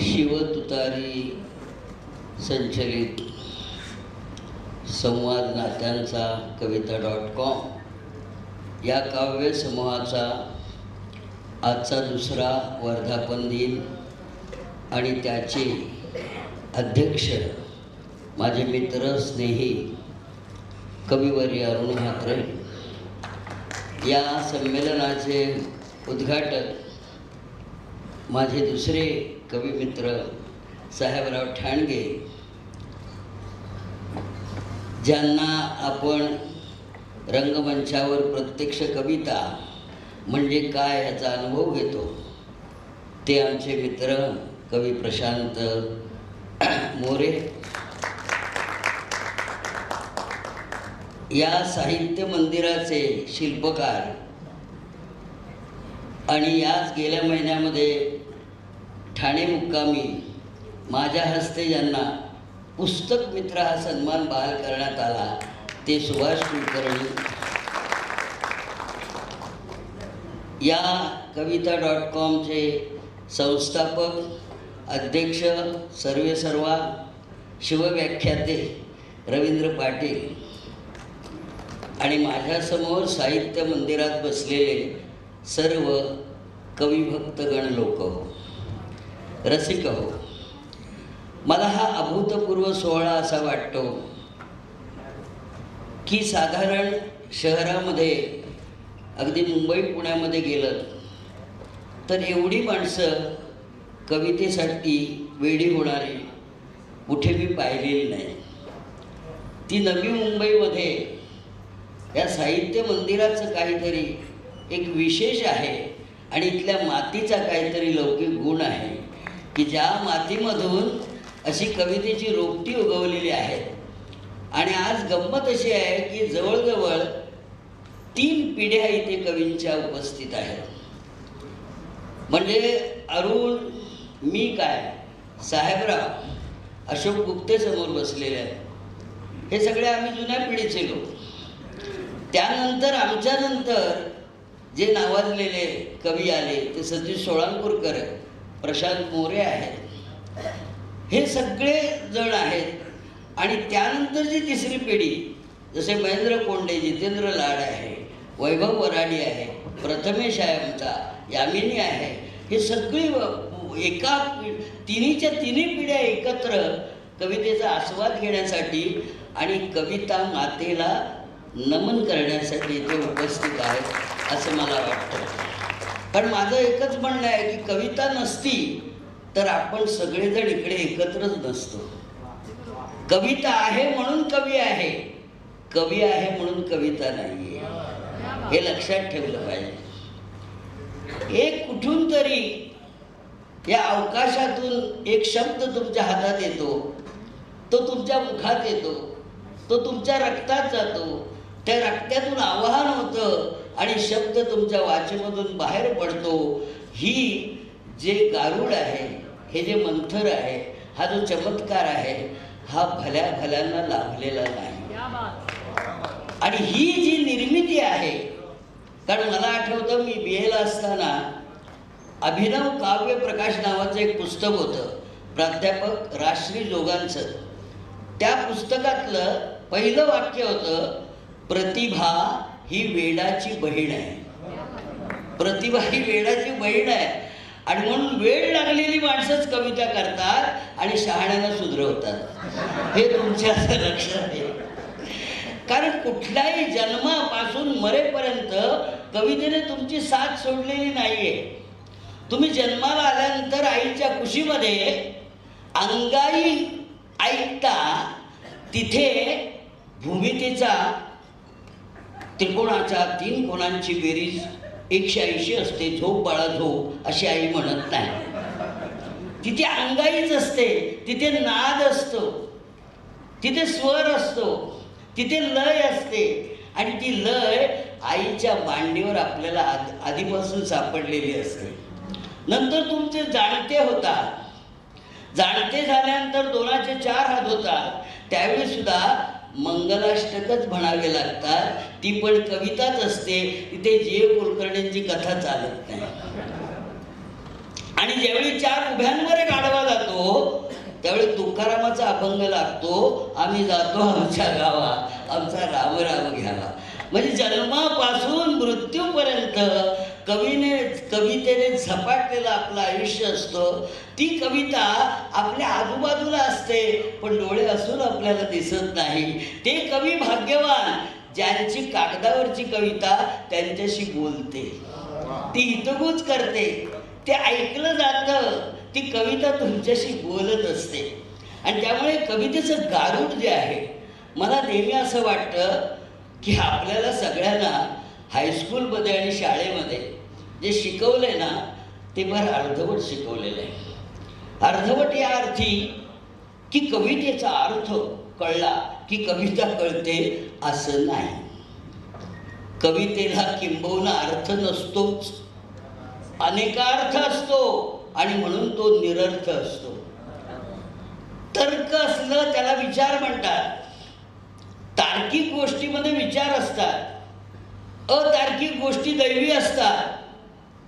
शिवतुतारी संचलित संवाद नात्यांचा कविता dot com. या काव्य समूहाचा आजचा दुसरा वर्धापन दिन आणि त्याचे अध्यक्ष माझे मित्र स्नेही कविवर्य अरुण म्हात्रे या संमेलनाचे उद्घाटक माझे दुसरे कवी मित्र साहेबराव ठाणगे. ज्यांना आपण रंगमंचावर प्रत्यक्ष कविता म्हणजे काय याचा अनुभव घेतो ते आमचे मित्र कवी प्रशांत मोरे. या साहित्य मंदिराचे शिल्पकार आणि याच गेल्या महिन्यामध्ये ठाणे मुक्कामी माझ्या हस्ते यांना पुस्तक मित्र हा सन्मान बहाल करण्यात आला ते सुभाष कुलकर्णी. या कविता डॉट कॉमचे संस्थापक अध्यक्ष सर्वे सर्वा शिवव्याख्याते रवींद्र पाटील आणि माझ्यासमोर साहित्य मंदिरात बसलेले सर्व कविभक्तगण लोक. हो रसिक हो. मला हा अभूतपूर्व सोहळा असा वाटतो की साधारण शहरामध्ये अगदी मुंबई पुण्यामध्ये गेलं तर एवढी माणसं कवितेसाठी वेडी होणारी कुठे मी पाहिलेली नाही. ती नवी मुंबईमध्ये या साहित्य मंदिराचं काहीतरी एक विशेष आहे आणि इथल्या मातीचा काहीतरी लौकिक गुण आहे. की ज्या मातीमधून अशी कवितेची रोपटी उगवलेली आहे. आणि आज गंमत अशी आहे की जवळजवळ तीन पिढ्या इथे कवींच्या उपस्थित आहेत. म्हणजे अरुण मी काय साहेबराव अशोक गुप्ते समोर बसलेले आहेत. हे सगळे आम्ही जुन्या पिढीचे लोक. त्यानंतर आमच्यानंतर जे नावाजलेले कवी आले ते सतीश सोळांपूरकर आहेत, प्रशांत मोरे आहेत. हे सगळे जण आहेत. आणि त्यानंतर जी तिसरी पिढी जसे महेंद्र कोंडे जितेंद्र लाड आहे वैभव वराडी आहे प्रथमेश आहे आमचा यामिनी आहे हे सगळी एका तिन्हीच्या तिन्ही पिढ्या एकत्र कवितेचा आस्वाद घेण्यासाठी आणि कविता मातेला नमन करण्यासाठी इथे उपस्थित आहेत असं मला वाटतं. पण माझं एकच म्हणणं आहे की कविता नसती तर आपण सगळेजण इकडे एकत्रच नसतो. कविता आहे म्हणून कवी आहे. कवी आहे म्हणून कविता नाही हे लक्षात ठेवलं पाहिजे. एक कुठून तरी या अवकाशातून एक शब्द तुमच्या हातात येतो. तो तुमच्या मुखात येतो. तो तुमच्या रक्तात जातो. त्या रक्तातून आवाहन होतं आणि शब्द तुमच्या वाचेमधून बाहेर पडतो. ही जे गारुड आहे हे जे मंथर आहे हा जो चमत्कार आहे हा भल्या भल्यांना लाभलेला नाही. आणि ही जी निर्मिती आहे कारण मला आठवतं मी बी एला असताना अभिनव काव्य प्रकाश नावाचं एक पुस्तक होतं प्राध्यापक राश्री जोगांचं. त्या पुस्तकातलं पहिलं वाक्य होतं प्रतिभा ही वेडाची बहीण आहे. प्रतिभा ही वेडाची बहीण आहे. आणि म्हणून वेळ लागलेली माणसंच कविता करतात आणि शहाण्यानं सुधरवतात. हे तुमच्या लक्षात आहे. कारण कुठल्याही जन्मापासून मरेपर्यंत कवितेने तुमची साथ सोडलेली नाहीये. तुम्ही जन्माला आल्यानंतर आईच्या कुशीमध्ये अंगाई ऐकता तिथे भूमितीचा त्रिकोणाच्या तीन कोणांची बेरीज एकशे ऐंशी असते झोप बाळा झोप अशी आई म्हणत नाही. तिथे अंगाईच असते तिथे नाद असतो तिथे स्वर असतो तिथे लय असते. आणि ती लय आईच्या मांडीवर आपल्याला आद आधीपासून सापडलेली असते. नंतर तुमचे जाणते होतात. जाणते झाल्यानंतर दोनाचे चार हात होतात. त्यावेळी सुद्धा मंगलाष्टकच म्हणावे लागतात ती पण कविताच असते. तिथे जे कुलकर्णींची कथा चालत नाही. आणि ज्यावेळी चार उभ्यांवर त्यावेळी तुकारामाचा अभंग लागतो आम्ही जातो आमच्या गावा आमचा राम राम घ्यावा. म्हणजे जन्मापासून मृत्यूपर्यंत कवीने कवितेने झपाटलेलं आपलं आयुष्य असतं. ती कविता आपल्या आजूबाजूला असते पण डोळे असून आपल्याला दिसत नाही. ते कवी भाग्यवान ज्यांची कागदावरची कविता त्यांच्याशी बोलते. ती हितगुज करते. ते ऐकलं जातं ती कविता तुमच्याशी बोलत असते. आणि त्यामुळे कवितेचं गारूड जे आहे मला नेहमी असं वाटतं की आपल्याला सगळ्यांना हायस्कूलमध्ये आणि शाळेमध्ये जे शिकवले ना ते फार अर्धवट शिकवलेलं आहे. अर्धवट या अर्थी की कवितेचा अर्थ कळला की कविता कळते असं नाही. कवितेला किंबहुना अर्थ नसतोच. अनेकार्थ असतो आणि म्हणून तो निरर्थ असतो. तर्क असलं त्याला विचार म्हणतात. तार्किक गोष्टीमध्ये विचार असतात. अतार्किक गोष्टी दैवी असतात.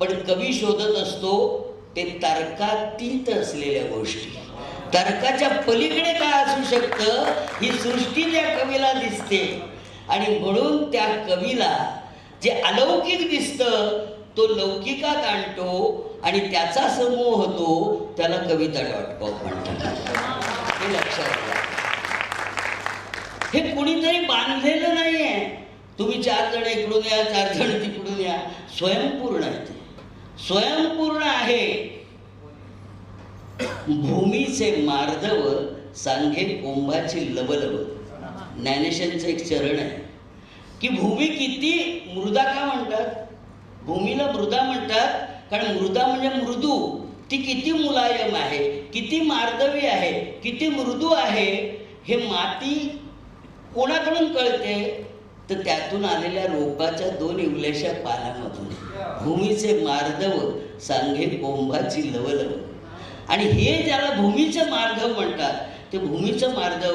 पण कवी शोधत असतो ते तर्कातीत असलेल्या गोष्टी. तर्काच्या पलीकडे काय असू शकतं ही सृष्टी त्या कवीला दिसते. आणि म्हणून त्या कवीला जे अलौकिक दिसतं तो लौकिकात आणतो आणि त्याचा समूह होतो त्याला कविता डॉट कॉम म्हणतात. हे लक्षात घ्या. हे कुणीतरी बांधलेलं नाही आहे तुम्ही चार जण इकडून या चार जण तिकडून या. स्वयंपूर्ण आहे ते. स्वयंपूर्ण आहे. भूमीचे मार्दव सांगे कुंभाची लबलब. ज्ञानेशांचं एक चरण आहे. की भूमी किती मृदा का म्हणतात? भूमीला मृदा म्हणतात कारण मृदा म्हणजे मृदू. ती किती मुलायम आहे किती मार्दवी आहे किती मृदू आहे हे माती कोणाकडून कळते? तर त्यातून आलेल्या रोपाच्या दोन इवल्याच्या पानामधून. भूमीचे मार्दव सांगे कोंभाची लवलव आणि हे ज्याला भूमीचं मार्गव म्हणतात ते भूमीचं मार्गव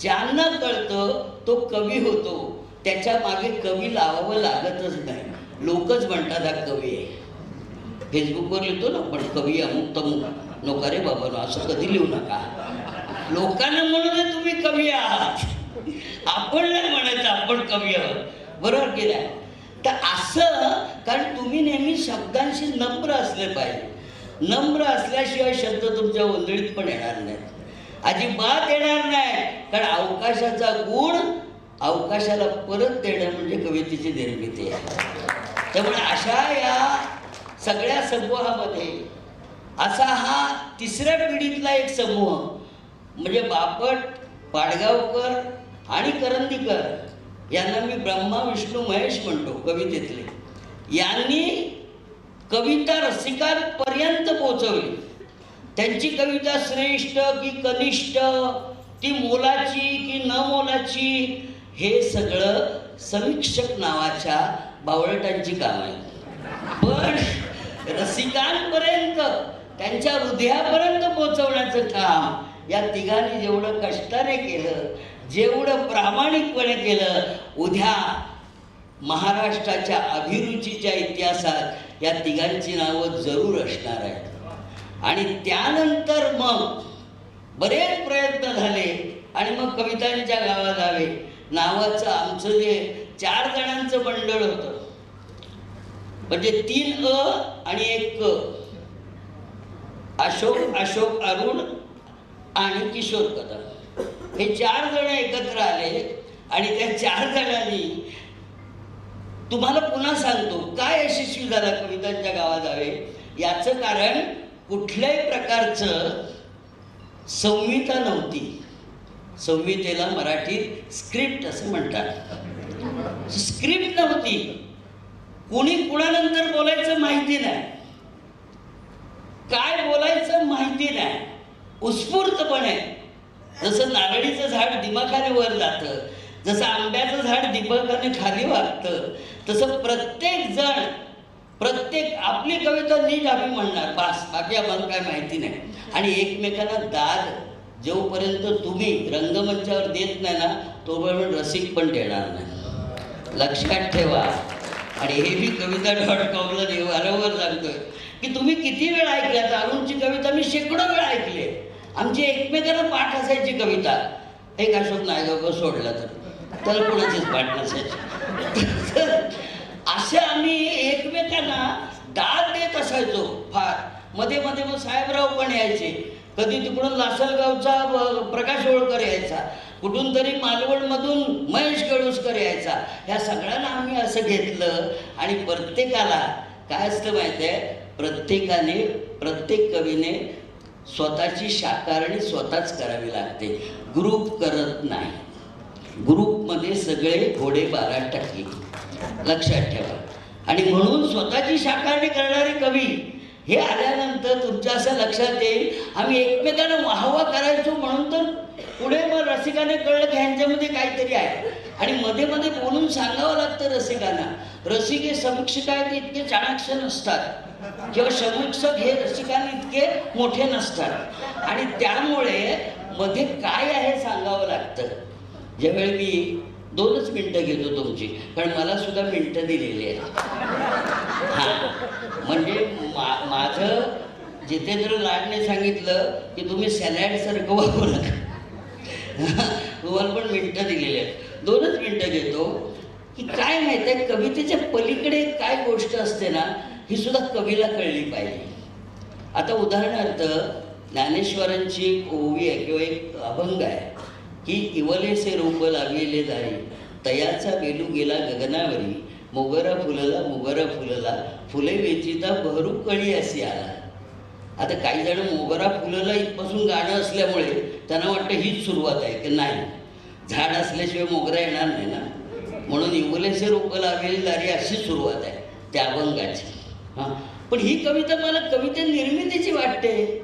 ज्यांना कळतं तो कवी होतो त्याच्यामागे कवी लावावं लागतच नाही. लोकच म्हणतात हा कवी आहे. फेसबुकवर लिहितो ना पण कवी अमुक तमुक. नका रे बाबा असं कधी लिहू नका. लोकांना म्हणून तुम्ही कवी आहात. आपण नाही म्हणायचं आपण कवी आहोत. बरोबर की नाही? तर असं कारण तुम्ही नेहमी शब्दांशी नम्र असले पाहिजे. नम्र असल्याशिवाय शब्द तुमच्या ओंधळीत पण येणार नाहीत. अजिबात येणार नाही. कारण अवकाशाचा गुण अवकाशाला परत देणं म्हणजे कवितेची निर्मिती आहे. त्यामुळे अशा या सगळ्या समूहामध्ये असा हा तिसऱ्या पिढीतला एक समूह म्हणजे बापट पाडगावकर आणि करंदीकर यांना मी ब्रह्मा विष्णू महेश म्हणतो कवितेतले. यांनी कविता रसिकांपर्यंत पोहोचवली. त्यांची कविता श्रेष्ठ की कनिष्ठ ती मोलाची की न मोलाची हे सगळं समीक्षक नावाच्या बावळटांची काम आहे पण रसिकांपर्यंत त्यांच्या हृदयापर्यंत पोहोचवण्याचं काम या तिघांनी जेवढं कष्टाने केलं जेवढं प्रामाणिकपणे केलं उद्या महाराष्ट्राच्या अभिरुचीच्या इतिहासात या तिघांची नावं जरूर असणार आहेत. आणि त्यानंतर मग बरेच प्रयत्न झाले आणि मग कवितांच्या गावात जावे नावाचं आमचं जे चार जणांचं मंडळ होतं. म्हणजे तीन अ आणि एक क. अशोक अशोक अरुण आणि किशोर कदम हे चार जण एकत्र आले आणि त्या चार जणांनी तुम्हाला पुन्हा सांगतो काय यशस्वी झाला कवितांच्या गावात जावे याचं कारण कुठल्याही प्रकारचं संहिता नव्हती. संहितेला मराठीत स्क्रिप्ट असं म्हणतात. स्क्रिप्ट नव्हती. कुणी कुणानंतर बोलायचं माहिती नाही. काय बोलायचं माहिती नाही. उत्स्फूर्तपणे. जसं नारळीचं झाड दिमाखाने वर जातं जसं आंब्याचं झाड दीपकाने खाली वागतं तसं प्रत्येक जण प्रत्येक आपली कविता नीट आम्ही म्हणणार. पास बाकी आम्हाला काय माहिती नाही. आणि एकमेकांना दाद जोपर्यंत तुम्ही रंगमंचावर देत नाही ना तोपर्यंत रसिक पण देणार नाही. लक्षात ठेवा. आणि हे मी कविता डॉट कॉमला वारंवार सांगतोय की तुम्ही किती वेळ ऐकल्या अरुणची कविता मी शेकडो वेळा ऐकली. आहे. आमची एकमेकांना पाठ असायची कविता. एक अशोक नायगावकर सोडला तर. तर कोणाचीच पाठ नसायची असे आम्ही एकमेकांना दाद देत असायचो फार. मध्ये मध्ये मग साहेबराव पण यायचे. कधी तिकडून लासलगावचा प्रकाश होळकर यायचा. कुठून तरी मालवणमधून महेश गळूसकर यायचा. ह्या सगळ्यांना आम्ही असं घेतलं आणि प्रत्येकाला काय असतं माहिती आहे प्रत्येकाने प्रत्येक कवीने स्वतःची शाकारणी स्वतःच करावी लागते. ग्रुप करत नाही. ग्रुपमध्ये सगळे घोडे बारा टक्के लक्षात ठेवा. आणि म्हणून स्वतःची शाकाहारी करणारे कवी हे आल्यानंतर तुमच्या असं लक्षात येईल आम्ही एकमेकांना वाहवा करायचो म्हणून तर पुढे मग रसिकाने कळलं की ह्यांच्यामध्ये काहीतरी आहे. आणि मध्ये मध्ये बोलून सांगावं लागतं रसिकांना. रसिक हे समीक्षक आहेत इतके चाणाक्ष नसतात. किंवा समीक्षक हे रसिकांना इतके मोठे नसतात. आणि त्यामुळे मध्ये काय आहे सांगावं लागतं? ज्यावेळी मी दोनच मिनटं घेतो तुमची कारण मला सुद्धा मिनटं दिलेली आहेत. हां. म्हणजे मा माझं जितेंद्र लाडने सांगितलं की तुम्ही सॅलॅडसारखं वागू नका. तुम्हाला पण मिनटं दिलेली आहेत. दोनच मिनटं घेतो. की काय माहीत आहे कवितेच्या पलीकडे काय गोष्ट असते ना ही सुद्धा कवीला कळली पाहिजे. आता उदाहरणार्थ ज्ञानेश्वरांची एक ओवी आहे किंवा एक अभंग आहे. की इवलेसे रोप लागलेले झाले तयाचा बेलू गेला गगनावरी मोगरा फुलला मोगरा फुलला फुले वेचिता बहरू कळी असे आला. आता काही जण मोगरा फुलला इथपासून गाणं असल्यामुळे त्यांना वाटतं हीच सुरुवात आहे की नाही. झाड असल्याशिवाय मोगरा येणार नाही ना. म्हणून इवलेसे रोप लागलेली दारी अशी सुरुवात आहे त्या अभंगाची. हां. पण ही कविता मला कविते निर्मितीची वाटते.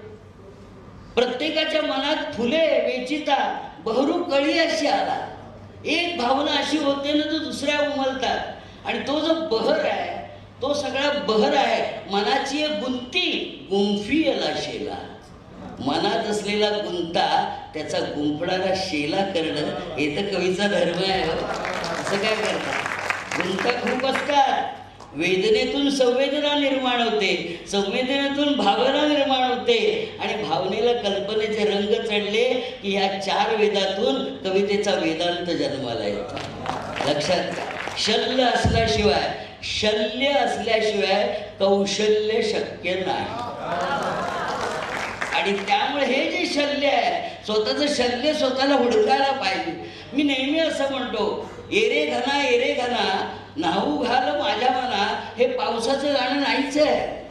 प्रत्येकाच्या मनात फुले वेचिता बहरू कळी अशी आला. एक भावना अशी होते ना तो दुसऱ्या उमलतात आणि तो जो बहर आहे तो सगळा बहर आहे. मनाची एक गुंती गुंफी आला शेला. मनात असलेला गुंता त्याचा गुंफणारा शेला करणं हे तर कवीचा धर्म आहे हो. असं काय करतात गुंता खूप असतात. वेदनेतून संवेदना निर्माण होते. संवेदनेतून भावना निर्माण होते. आणि भावनेला कल्पनेचे रंग चढले की या चार वेदातून कवितेचा वेदांत जन्माला येतो. लक्षात? शल्य असल्याशिवाय शल्य असल्याशिवाय कौशल्य शक्य नाही. आणि त्यामुळे हे जे शल्य आहे स्वतःचं शल्य स्वतःला हुडकायला पाहिजे. मी नेहमी असं म्हणतो एरे घना एरे घना नाहू घाल माझ्या मना हे पावसाचं गाणं नाहीच आहे.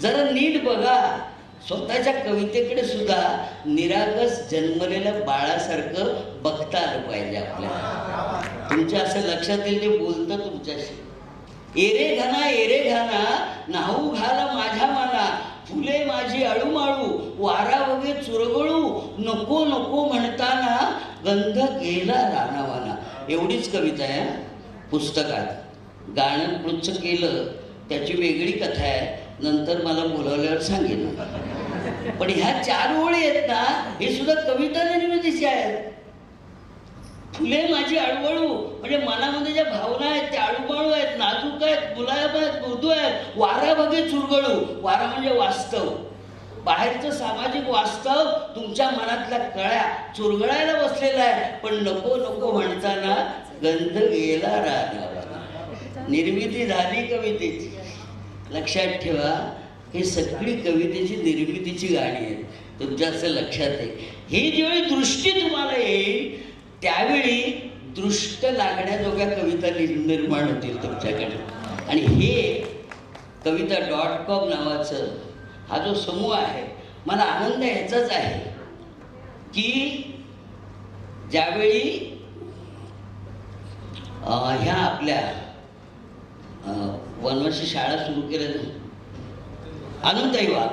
जरा नीट बघा. स्वतःच्या कवितेकडे सुद्धा निरागस जन्मलेल्या बाळासारखं बघता आलं पाहिजे आपल्याला. तुमच्या असं लक्षात येईल ते बोलतं तुमच्याशी. एरे घाना एरे घाना नाहू घाल माझ्या माना फुले माझी अळूमाळू वारा वगे चुरगळू. नको नको म्हणताना गंध गेला रानावाना. एवढीच कविता आहे पुस्तकात गाणं पृच्छ केलं त्याची वेगळी कथा आहे नंतर मला बोलावल्यावर सांगेन. पण ह्या चार ओळी आहेत ना हे सुद्धा कविता निर्मितीची आहेत. फुले माझी अडवळू म्हणजे मनामध्ये ज्या भावना आहेत त्या अळूमाळू आहेत नाजूक आहेत मुलायम आहेत मृदू आहेत वारा बघे चुरगळू. वारा म्हणजे वास्तव. बाहेरचं सामाजिक वास्तव तुमच्या मनातल्या कळ्या चुरगळायला बसलेला आहे. पण नको नको म्हणताना गंध गेला राहणार निर्मिती झाली कवितेची. लक्षात ठेवा ही सगळी कवितेची निर्मितीची गाणी आहेत. तुमच्या असं लक्षात येईल ही ज्यावेळी दृष्टी तुम्हाला येईल त्यावेळी दृष्ट लागण्याजोग्या कविता निर्माण होतील तुमच्याकडे. आणि हे कविता डॉट कॉम नावाचं हा जो समूह आहे मला आनंद ह्याचाच आहे की ज्यावेळी ह्या आपल्या वनवासी शाळा सुरू केल्या ना अनुताई वाघ.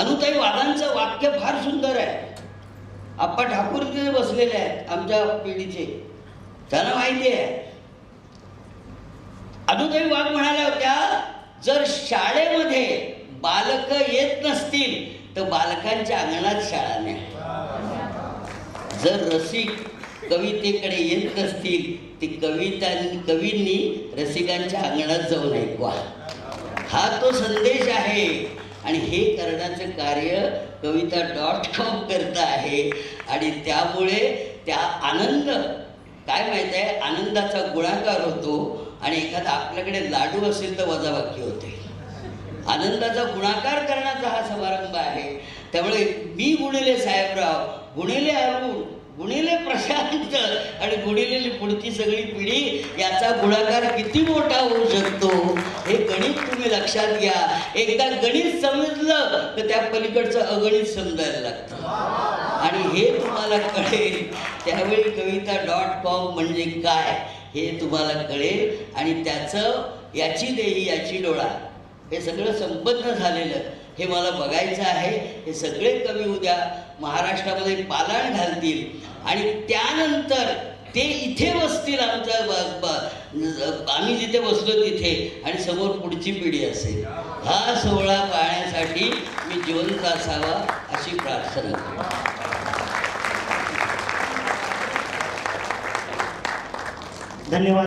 अनुताई वाघांचं वाक्य फार सुंदर आहे. आप्पा ठाकूर तिथे बसलेले आहेत आमच्या पिढीचे. त्यांना माहिती आहे. अनुताई वाघ म्हणाल्या होत्या जर शाळेमध्ये बालक येत नसतील तर बालकांच्या अंगणात शाळा नाही जर रसिक कवितेकडे येत नसतील ती कविता कवींनी रसिकांच्या अंगणात जाऊन ऐकवा. हा तो संदेश आहे. आणि हे करण्याचं कार्य कविता डॉट कॉम करत आहे. आणि त्यामुळे त्या आनंद काय माहीत आहे आनंदाचा गुणाकार होतो. आणि एखादा आपल्याकडे लाडू असेल तर वजाबाकी होते. आनंदाचा गुणाकार करण्याचा हा समारंभ आहे. त्यामुळे मी गुणिले साहेबराव गुणिले अरुण गुणिले प्रशांत आणि गुणिलेली पुढची सगळी पिढी याचा गुणाकार किती मोठा होऊ शकतो? हे गणित तुम्ही लक्षात घ्या. एकदा गणित समजलं तर त्या पलीकडचं अगणित समजायला लागतं. आणि हे तुम्हाला कळेल त्यावेळी कविता डॉट कॉम म्हणजे काय हे तुम्हाला कळेल. आणि त्याचं याची देही याची डोळा हे सगळं संपन्न झालेलं. हे मला बघायचं आहे. हे सगळे कवी उद्या महाराष्ट्रामध्ये पालन घालतील. आणि त्यानंतर ते इथे बसतील आमच्या ब- ब- आम्ही जिथे बसलो तिथे आणि समोर पुढची पिढी असेल. हा सोहळा पाहण्यासाठी मी जिवंत असावा अशी प्रार्थना करतो. धन्यवाद.